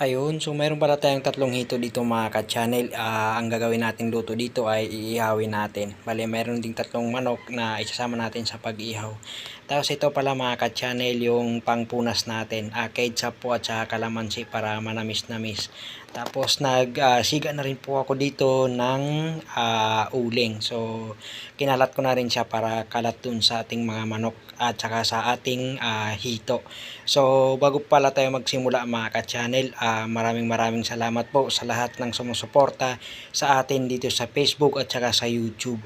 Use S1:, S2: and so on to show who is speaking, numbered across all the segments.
S1: Ayun, so mayroon pala tayong tatlong hito dito mga ka-channel. Ah, ang gagawin nating luto dito ay iihawin natin. Bale, mayroon ding tatlong manok na isasama natin sa pag-ihaw. Tapos ito pala mga ka-channel yung pangpunas natin. Ah, ketchup po at saka kalamansi para manamis-namis. Tapos nagsiga na rin po ako dito ng ah, uling. So, kinalat ko na rin siya para kalat dun sa ating mga manok at saka sa ating ah, hito. So, bago pala tayo magsimula mga ka-channel, ah, maraming maraming salamat po sa lahat ng sumusuporta sa atin dito sa Facebook at saka sa YouTube.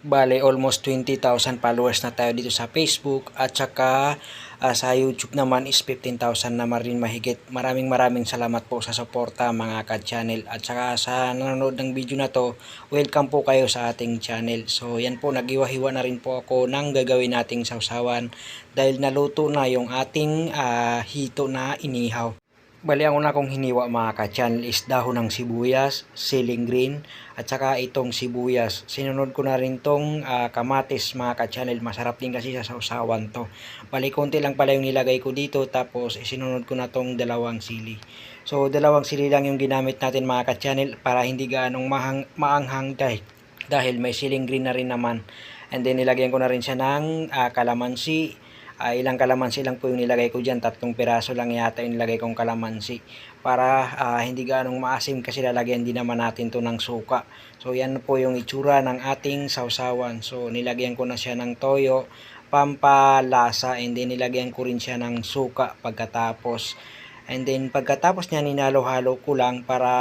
S1: Bale, almost 20,000 followers na tayo dito sa Facebook at saka ah, sa YouTube naman is 15,000 na rin mahigit. Maraming maraming salamat po sa suporta mga ka-channel at saka sa nanonood ng video na to, welcome po kayo sa ating channel. So yan po, nagiwa-hiwa na rin po ako ng gagawin nating sausawan dahil naluto na yung ating ah, hito na inihaw. Bali, ang una kong hiniwa mga ka-channel is dahon ng sibuyas, ceiling green, at saka itong sibuyas. Sinunod ko na rin tong ah, kamatis mga ka-channel. Masarap din kasi sa sausawan to. Bali, konti lang pala yung nilagay ko dito. Tapos, sinunod ko na tong dalawang sili. So, dalawang sili lang yung ginamit natin mga ka-channel para hindi gaanong mahang, maanghang dahil, dahil may ceiling green na rin naman. And then, nilagyan ko na rin siya ng ah, kalamansi, Ah, ilang kalamansi lang po yung nilagay ko dyan. Tatlong piraso lang yata yung nilagay kong kalamansi. Para ah, hindi ganong maasim kasi lalagyan din naman natin to ng suka. So yan po yung itsura ng ating sausawan. So nilagyan ko na siya ng toyo, pampalasa, and then nilagyan ko rin siya ng suka pagkatapos. And then pagkatapos niya ninalo-halo ko lang para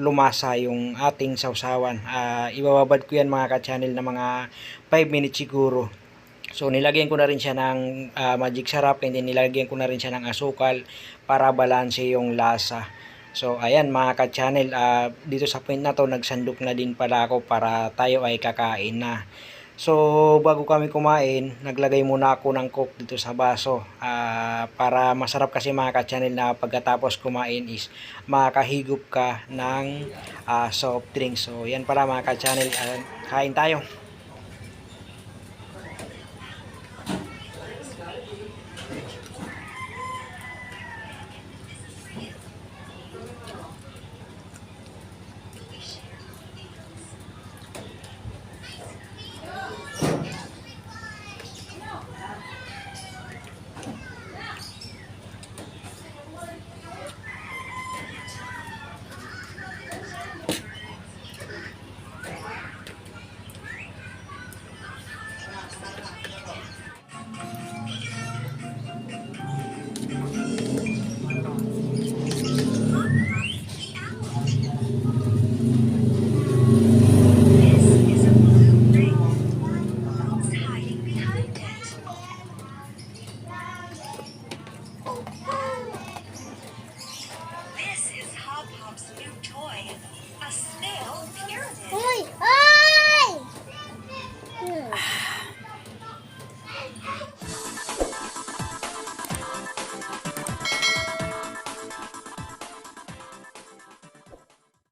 S1: lumasa yung ating sausawan. Ah, ibababad ko yan mga ka-channel na mga 5 minutes siguro. So nilagyan ko na rin siya ng ah, magic sarap and then nilagyan ko na rin siya ng asukal para balanse yung lasa. So ayan mga ka-channel, ah, dito sa point na to nagsandok na din pala ako para tayo ay kakain na. So bago kami kumain, naglagay muna ako ng coke dito sa baso ah, para masarap kasi mga ka-channel na pagkatapos kumain is makahigop ka ng ah, soft drink. So yan pala mga ka-channel, ah, kain tayo.